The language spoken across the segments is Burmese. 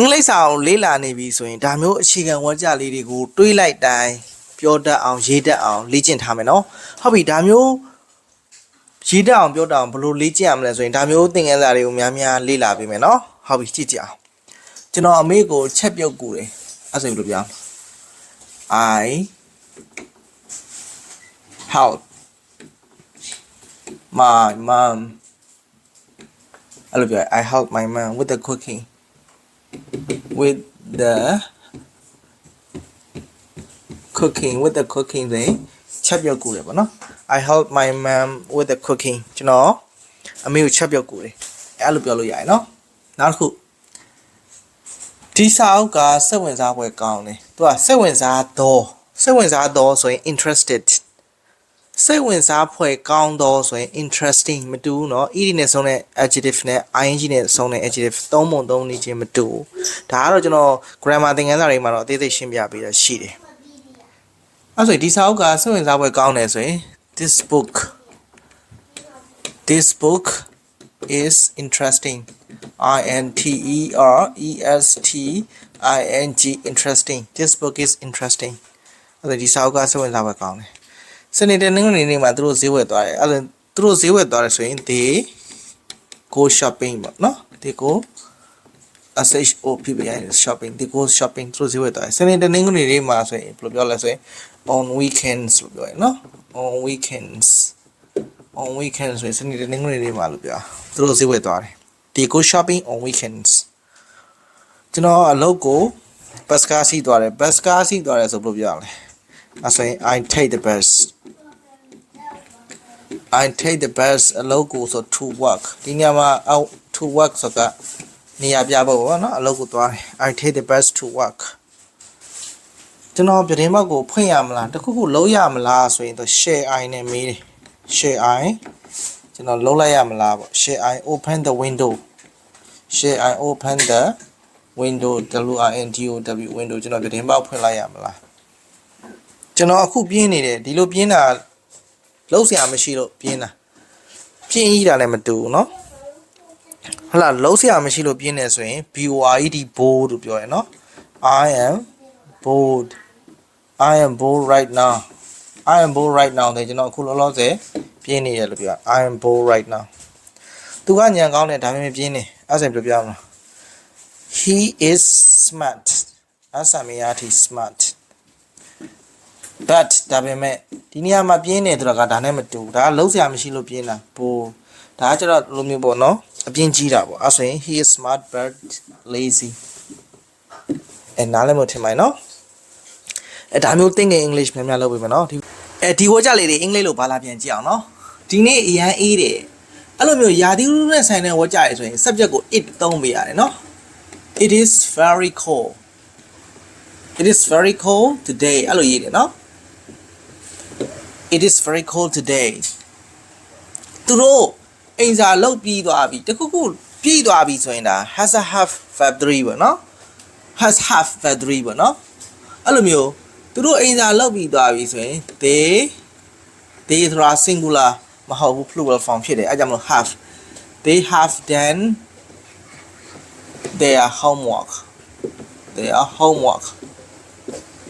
အင်္ဂလိပ်စာကိုလေ့လာနေပြီဆိုရင်ဒါမျိုးအခြေခံဝါကြလေးတွေကိုတွေးလိုက်တိုင်းပြောတတ်အောင်ရေးတတ်အောင်လေ့ကျင့်ထားမယ်နော်ဟုတ်ပြီဒါမျိုးရေးတတ်အောင်ပြောတတ်အောင်ဘယ်လိုလေ့ကျင့်ရမလဲဆိုရင်ဒါမျိုးသင်ခန်းစာတွေကိုများများလေ့လာပေးမယ်နော်ဟုတ်ပြီကြည့်ကြအောင်ကျွန်တော်အမေကိုချက်ပြုတ်ကူတယ်အဲ့ဆိုဘယ်လိုပြော I help my mom အဲ့လိုပြော I help my mom with the cooking with the cooking with the cooking တွေချက်ပြုတ်ကူတယ်ပေါ့နော် I help my mom with the cooking ကျွန်တော်အမေကိုချက်ပြုတ်ကူတယ်အဲ့လိုပြောလို့ရတယ်နော်နောက်တစ်ခုဒီစာအုပ်ကစိတ်ဝင်စားပွဲကောင်းတယ်သူကစိတ်ဝင်စားတော့စိတ်ဝင်စားတော့ဆိုရင် interested စိတ်ဝင်စားဖွယ်ကောင်းတော့ဆိုရင် interesting မတူဘူးเนาะ ed နဲ့ဆုံးတဲ့ adjective နဲ့ ing နဲ့ဆုံးတဲ့ adjective သုံးပုံသုံးနေခြင်းမတူဘူးဒါကတော့ကျွန်တော် grammar သင်ခန်းစာတွေမှာတော့အသေးစိတ်ရှင်းပြပေးတာရှိတယ်အဲ့ဆိုရင်ဒီစာအုပ်ကစိတ်ဝင်စားဖွယ်ကောင်းတယ်ဆိုရင် this book this book is interesting i n t e r e s t i n g interesting this book is interesting အဲ့ဒါဒီစာအုပ်ကစိတ်ဝင်စားဖွယ်ကောင်းတယ် စနေတဲ့နေ့ကနေနေ့မှာသူတို့ဈေးဝယ်သွားတယ်အဲ့ဒါသူတို့ဈေးဝယ်သွားတယ်ဆိုရင် they go shopping ပေါ့နော် they go sh o p p i shopping they go shopping သူတို့ဈေးဝယ်သွားတယ်စနေတဲ့နေ့ကနေနေ့မှာဆိုရင်ဘယ်လိုပြောလဲဆိုရင် on weekends လို့ပြောရနော် on weekends on weekends ဆိုရင်စနေတဲ့နေ့ကနေနေ့မှာလို့ပြောသူတို့ဈေးဝယ်သွားတယ် they go shopping on weekends ကျွန်တော်အလုပ်ကိုဘတ်စကားစီးသွားတယ်ဘတ်စကားစီးသွားတယ်ဆိုဘယ်လိုပြောရလဲ အဲ့ဆိုရင် I take the bus I take the bus အလုပ်ကိုဆို to work ဒီညမှာ out to work ဆိုတာနေရာပြဖို့ပေါ့နော်အလုပ်ကိုသွားတယ် I take the bus to work ကျွန်တော်ပြတင်းမောက်ကိုဖွင့်ရမလားတခုခုလုံးရမလားဆိုရင်တော့ share I နဲ့မေးတယ် share I ကျွန်တော်လုံးလိုက်ရမလားပေါ့ share I open the window share I open the window W I N D O W window ကျွန်တော်ပြတင်းမောက်ဖွင့်လိုက်ရမလား ကျွန်တော်အခုပြင်းနေတယ်ဒီလိုပြင်းတာလုံးစရာမရှိလို့ပြင်းတာပြင်းကြီးတာလည်းမတူဘူးเนาะဟုတ်လားလုံးစရာမရှိလို့ပြင်းနေဆိုရင် B O R E D bold လို့ပြောရယ်เนาะ I am bold I am bold right now I am bold right now တဲ့ကျွန်တော်အခုလောလောဆယ်ပြင်းနေတယ်လို့ပြော I am bold right now သူကညံကောင်းတယ်ဒါပေမဲ့ပြင်းနေအဲ့ဒါဆိုပြောပြမလား He is smart အဆာမီယာတီ smart but ဒါပေမဲ့ဒီနေရာမှာပြင်းနေတယ်ကဒါနဲ့မတူဘူးဒါကလုံးစရာမရှိလို့ပြင်းတာပိုဒါကကျတော့လိုမျိုးပေါ့နော်အပြင်းကြီးတာပေါ့အဲ့ဆိုရင် he is smart but lazy အဲနားလည်းမထင်ပါနဲ့နော်အဲဒါမျိုး think in english များများလုပ်ပေးမယ်နော်ဒီအဲဒီဝကြလေးတွေအင်္ဂလိပ်လိုဘာလာပြန်ကြည့်အောင်နော်ဒီနေ့အရန်အေးတယ်အဲ့လိုမျိုးယာတီဥနဲ့ဆိုင်တဲ့ဝကြရဆိုရင် subject ကို it သုံးပေးရတယ်နော် it is very cold it is very cold today အဲ့လိုရေးတယ်နော် it is very cold today သူတို့အိမ်စာလုတ်ပြီးသွားပြီတခုခုပြည့်သွားပြီဆိုရင်ဒါ has a half verb 3ပေါ့နော် has half verb 3ပေါ့နော်အဲ့လိုမျိုးသူတို့အိမ်စာလုတ်ပြီးသွားပြီဆိုရင် they they ဆိုတာ singular မဟုတ်ဘူး plural form ဖြစ်တယ်အဲကြောင့်မလို့ have they have done their homework their homework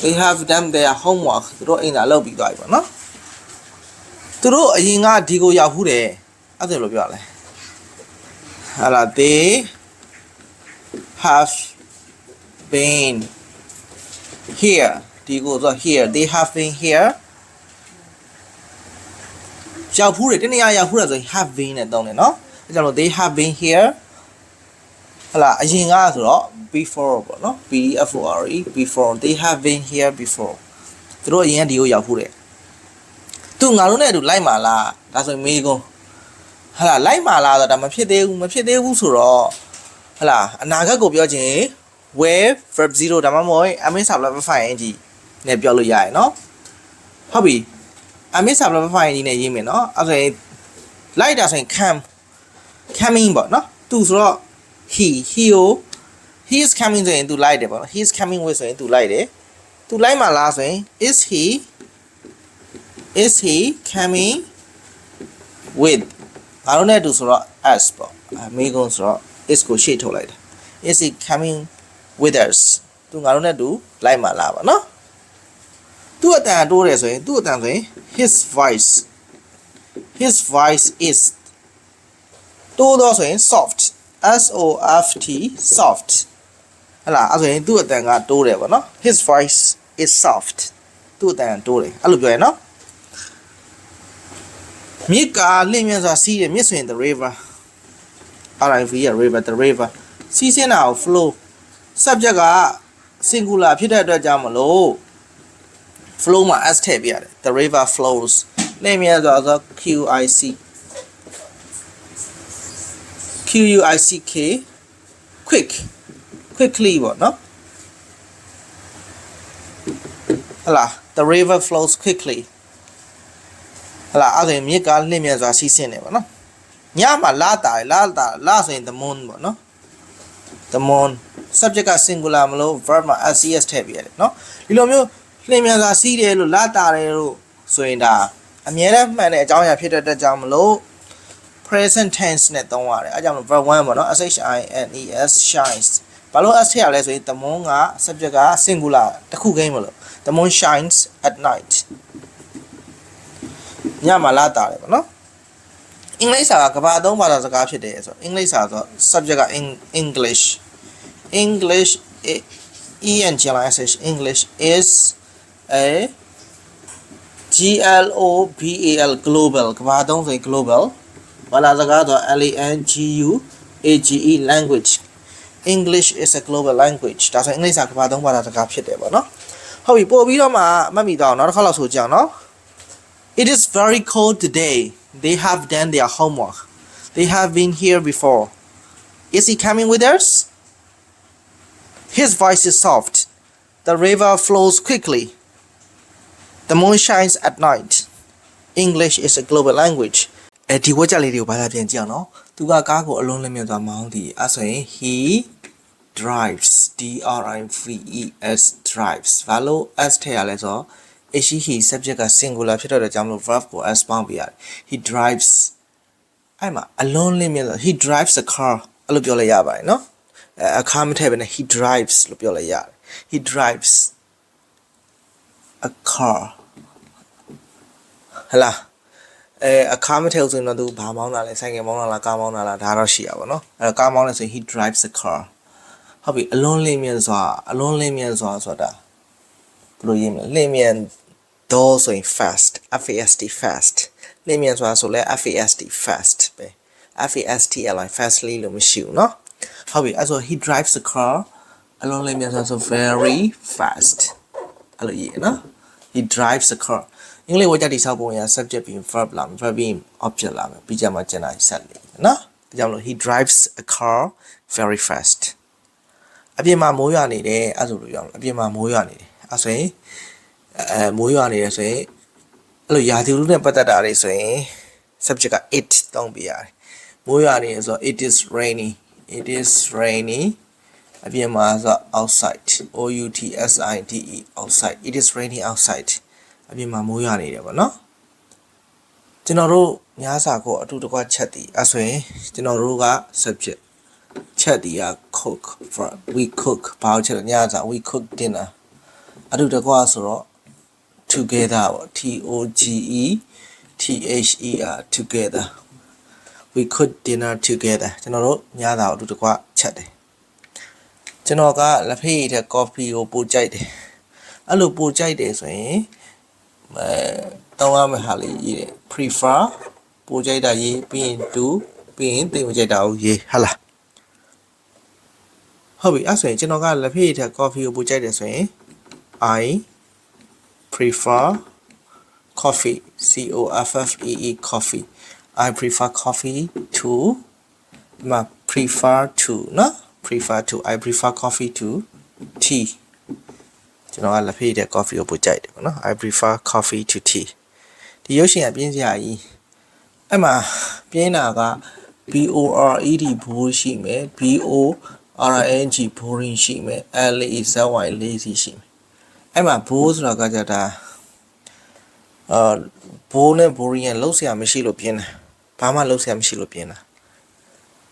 they have done their homework သူတို့အိမ်စာလုတ်ပြီးသွားပြီပေါ့နော် သူတို့အရင်ကဒီကိုရောက်ဘူးတယ်အဲ့ဒါလိုပြောရလဲဟာလာ they have been here ဒီကိုဆို here they have been here ရောက်ဘူးတယ်တနည်းအားရောက်ဘူးတယ်ဆိုရင် have been နဲ့တုံးတယ်နော်အဲကြောင့်လို့ they have been here ဟလာအရင်ကဆိုတော့ before ပေါ့နော် b f o r e before they have been here before သူတို့အရင်ကဒီကိုရောက်ဘူးတယ် သူငါတို့နဲ့အတူလိုက်မှာလားဒါဆိုရင်မေးကုန်ဟလာလိုက်မှာလားဆိုတော့ဒါမဖြစ်သေးဘူးမဖြစ်သေးဘူးဆိုတော့ဟလာအနာဂတ်ကိုပြောချင် where verb 0ဒါမှမဟုတ် amin subject verb ing နဲ့ပြောလို့ရရယ်နော်ဟုတ်ပြီ amin subject verb ing နဲ့ရေးမယ်နော်အဲ့ဒါဆိုရင်လိုက်တာဆိုရင် come coming ပေါ့နော်သူဆိုတော့ he he ကို he is coming ဆိုရင်သူလိုက်တယ်ပေါ့နော် he is coming with ဆိုရင်သူလိုက်တယ်သူလိုက်မှာလားဆိုရင် is he is he coming with ငါတို့နဲ့အတူဆိုတော့ as ပေါ့အမေကုန်းဆိုတော့ is ကိုရှေ့ထုတ်လိုက်တယ် is he coming with us သူငါတို့နဲ့တူလိုက်မှလာပါနော်သူ့အတန်တိုးတယ်ဆိုရင်သူ့အတန်ဆိုရင် his voice his voice is တိုးတော့ဆိုရင် soft s o f t soft ဟလာအဲ့ဆိုရင်သူ့အတန်ကတိုးတယ်ပေါ့နော် his voice is soft သူ့အတန်တိုးတယ်အဲ့လိုပြောရင်နော် မြစ်ကလင့်မြတ်စွာစီးတယ်မြစ်ဆိုရင် the river RIV ရ river the river စီးစင်းတာကို flow subject က singular ဖြစ်တဲ့အတွက်ကြောင့်မလို့ flow မှာ s ထည့်ပြရတယ် the river flows လင့်မြတ်စွာဆို Q I C Q U I C K quick quickly ပေါ့နော်ဟလာ the river flows quickly ဟလာအဲ့ဒါမြစ်ကားလှည့်မြတ်စွာစီးဆင်းနေပါနော်ညမှာလာတာလာတာလာဆိုရင် the moon ပေါ့နော် the moon subject က singular မလို့ verb မှာ ses ထည့်ပြရတယ်နော်ဒီလိုမျိုးလှည့်မြတ်စွာစီးတယ်လို့လာတာတယ်လို့ဆိုရင်ဒါအမြဲတမ်းမှန်တဲ့အကြောင်းအရာဖြစ်တဲ့အတွက်ကြောင့်မလို့ present tense နဲ့သုံးရတယ်အဲကြောင့်လို့ verb 1ပေါ့နော် s h i n e s shines ဘာလို့ s ထည့်ရလဲဆိုရင် the moon က subject က singular တစ်ခုကိန်းမလို့ the moon shines at night ညမှာလာတာတယ်ပေါ့နော်အင်္ဂလိပ်စာကကဘာသုံးဘာသာစကားဖြစ်တယ်ဆိုတော့အင်္ဂလိပ်စာဆို subject က English English E N G L I S H English is a G L O B A L global ကဘာသုံးဆို global ဘာသာစကားဆို L A N G U A G E language English is a global language ဒါဆိုအင်္ဂလိပ်စာကဘာသုံးဘာသာစကားဖြစ်တယ်ပေါ့နော်ဟုတ်ပြီပို့ပြီးတော့မှမှတ်မိတော့နောက်တစ်ခါလောက်ဆိုကြအောင်နော် It is very cold today they have done their homework they have been here before is he coming with us His voice is soft. The river flows quickly. The moon shines at night. English is a global language. အဲဒီဝက်ကြလေးတွေကိုဘာသာပြန်ကြည့်အောင်နော်။သူကကားကိုအလုံးလင်းမြတ်သွားမောင်းသည်အဲဆိုရင် he drives D R I V E S drives ဘာလို့ s ထည့်ရလဲဆိုတော့ he he subject က singular ဖြစ်တော့တဲ့ကြောင့်မလို့ verb ကို s ပေါင်းပြရတယ်။ he drives အဲ့မှာအလုံးလင်းမြတ်ဆို he drives a car အဲ့လိုပြောလိုက်ရပါတယ်နော်။အခါမထည့်ပဲနဲ့ he drives လို့ပြောလိုက်ရတယ် he drives a car ဟလာအဲအခါမထည့်ဆိုရင်တော့သူဘာမောင်းတာလဲဆိုင်ကယ်မောင်းတာလားကားမောင်းတာလားဒါတော့ရှိရပါတော့အဲကားမောင်းလဲဆိုရင် he drives a car ဟုတ်ပြီအလွန်လင်းမြန်စွာအလွန်လင်းမြန်စွာဆိုတာဘယ်လိုရေးမလဲလင်းမြန် တော့ဆိုရင် fast f a s t fast လင်းမြန်စွာဆိုလဲ f a s t fast ပဲ f a s t l i fastly လို့မရှိဘူးเนาะဟုတ်ပြီအဲ့ဆို he drives the car အလုံးလေးမြန်ဆိုဆို very fast အဲ့လိုရေးနော် he drives the car အင်္ဂလိပ်ဝါကြတိဆောက်ပုံရ subject ပြီး verb လာမယ် verb ပြီး object လာမယ်ပြီးကြမှာကျန်တာဆက်လေးနော်ဒါကြောင့်လို့ he drives a car very fast အပြင်မှာမိုးရွာနေတယ်အဲ့ဆိုလို့ရအောင်အပြင်မှာမိုးရွာနေတယ်အဲ့ဆိုရင် အဲမိုးရွာနေတယ်ဆိုရင်အဲ့လိုရာသီဥတုနဲ့ပတ်သက်တာတွေဆိုရင် subject က it တောင်းပြရတယ်မိုးရွာနေတယ်ဆိုတော့ it is rainy it is rainy အပြင်မှာဆို outside o u t s i d e outside it is raining outside အပြင်မှာမိုးရွာနေတယ်ပေါ့နော်ကျွန်တော်တို့ညစာကိုအတူတကွချက်တည်အဲဆိုရင်ကျွန်တော်တို့က subject ချက်တည်က cook for we cook ဘာလို့ချက်လဲညစာ we cook dinner အတူတကွဆိုတော့ together ပေါ့ t o g e t h e r together we cook dinner together ကျွန်တော်တို့ညစာကိုအတူတကွချက်တယ်ကျွန်တော်ကလက်ဖေးရတဲ့ coffee ကိုပို့ကြိုက်တယ်အဲ့လိုပို့ကြိုက်တယ်ဆိုရင်အဲတောင်းရမယ့်ဟာလေးရေးတယ် prefer ပို့ကြိုက်တာရေးပြီးရင် do ပြီးရင်သိမကြိုက်တာကိုရေးဟာလားဟုတ်ပြီအဲ့ဆိုရင်ကျွန်တော်ကလက်ဖေးရတဲ့ coffee ကိုပို့ကြိုက်တယ်ဆိုရင် I prefer coffee C O F F E E coffee I prefer coffee to ဒီမှာ prefer to နော် prefer to I prefer coffee to tea ကျွန်တော်ကလက်ဖေးတဲ့ coffee ကိုပိုကြိုက်တယ်ပေါ့နော် I prefer coffee to tea ဒီရုပ်ရှင်ကပြင်းစရာကြီးအဲ့မှာပြင်းတာက B O R E D ဘိုးရှိမယ် B O R N G boring ရှိမယ် L E Z Y lazy ရှိမယ် အဲ့မှာဘိုးဆိုတာကကြတာအာဘိုးနဲ့ boring ရလောက်ဆရာမရှိလို့ပြင်းတာဘာမှလောက်ဆရာမရှိလို့ပြင်းတာ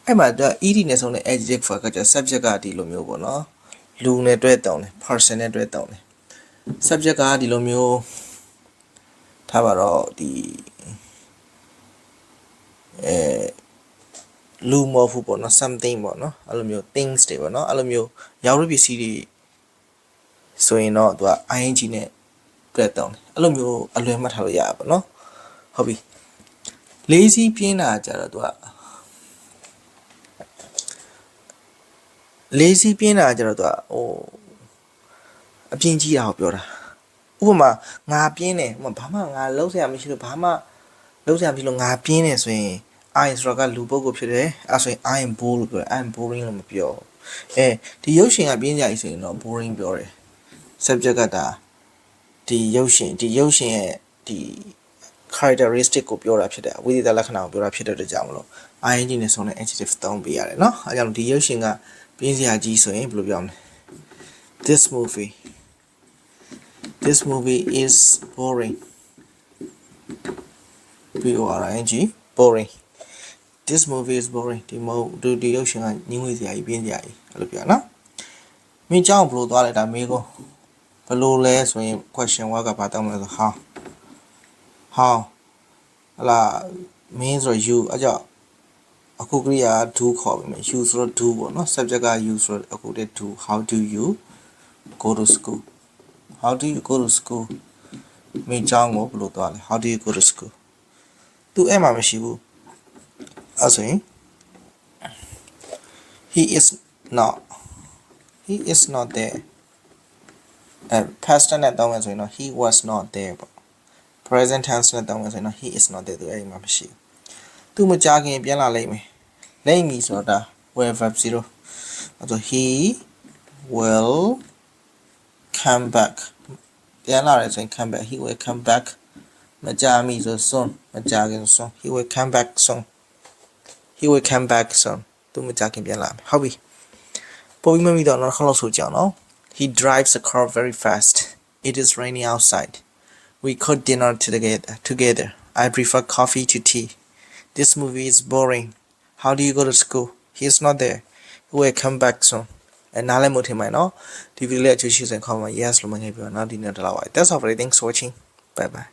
အဲ့မှာဒါ ed နဲ့ဆုံးတဲ့ adjective ကကြ subject ကဒီလိုမျိုးပေါ့နော်လူနဲ့တွဲတောင်းတယ် person နဲ့တွဲတောင်းတယ် subject ကဒီလိုမျိုးထားပါတော့ဒီအဲလူမဟုတ်ဘူးပေါ့နော် something ပေါ့နော်အဲ့လိုမျိုး things တွေပေါ့နော်အဲ့လိုမျိုးရောက်ရပစ္စည်းတွေ ဆိုရင်တော့သူက ing နဲ့တွဲတောင်းတယ်အဲ့လိုမျိုးအလွယ်မှတ်ထားလို့ရပါပေါ့နော်ဟုတ်ပြီ lazy ပြင်းတာကြတော့သူက lazy ပြင်းတာကြတော့သူကဟိုအပြင်းကြီးတာကိုပြောတာဥပမာငါပြင်းတယ်ဥပမာဘာမှငါလုံးစရာမရှိလို့ဘာမှလုံးစရာမရှိလို့ငါပြင်းတယ်ဆိုရင် I ဆိုတာကလူပုဂ္ဂိုလ်ဖြစ်တယ်အဲဆိုရင် I am bored လို့ပြောတယ် I am boring လို့မပြောအဲဒီရုပ်ရှင်ကပြင်းကြရည်ဆိုရင်တော့ boring ပြောတယ် subject ကဒါဒီရုပ်ရှင်ဒီရုပ်ရှင်ရဲ့ဒီ characteristic ကိုပြောတာဖြစ်တယ်ဝိသေသလက္ခဏာကိုပြောတာဖြစ်တဲ့အတွက်ကြောင့်မလို့ ing နဲ့ဆုံးတဲ့ adjective သုံးပေးရတယ်เนาะအဲကြောင့်ဒီရုပ်ရှင်ကပြင်းစရာကြီးဆိုရင်ဘယ်လိုပြောမလဲ this movie this movie is boring b o r i n g boring this movie is boring ဒီမဟုတ်ဒီဒီရုပ်ရှင်ကညှင်းဝေးစရာကြီးပြင်းစရာကြီးအဲ့လိုပြောနော်မင်းเจ้าဘယ်လိုသွားလဲဒါမေးကို ဘလို့လဲဆိုရင် question word ကဘာတောင်းမလဲဆို how how ဟလာ mean ဆိုတော့ you အကြောင်းအခုကရိယာ do ခေါ်ပြီမယ် you ဆိုတော့ do ပေါ့နော် subject က you ဆိုတော့အခုတည်း do how do you go to school how do you go to school မင်းကျောင်းကိုဘယ်လိုသွားလဲ how do you go to school သူအဲ့မှာမရှိဘူးအဲ့ဆိုရင် he is not he is not there အဲ past tense နဲ့တောင်းမယ်ဆိုရင်တော့ he was not there ပေါ့ present tense နဲ့တောင်းမယ်ဆိုရင်တော့ he is not there သူအဲ့ဒီမှာမရှိဘူးသူမကြခင်ပြန်လာလိမ့်မယ်လိမ့်မည်ဆိုတော့ဒါ where verb 0အဲ့တော့ he will come back ပြန်လာတယ်ဆိုရင် come back he will come back မကြမီဆို soon မကြခင် soon he will come back soon he will come back soon သူမကြခင်ပြန်လာမယ်ဟုတ်ပြီပို့ပြီးမမိတော့နောက်တစ်ခါလောက်ဆိုကြအောင်နော် he drives the car very fast it is raining outside we cooked dinner together together i prefer coffee to tea this movie is boring how do you go to school he is not there he will come back soon အဲနားလည်းမထင်မိုင်နော်ဒီဗီဒီယိုလေးအချိုးရှိစင်ခေါ်မှာ yes လို့မငယ်ပြောနော်ဒီနေ့တော့လောက်ပါ that's all for today thanks for watching bye bye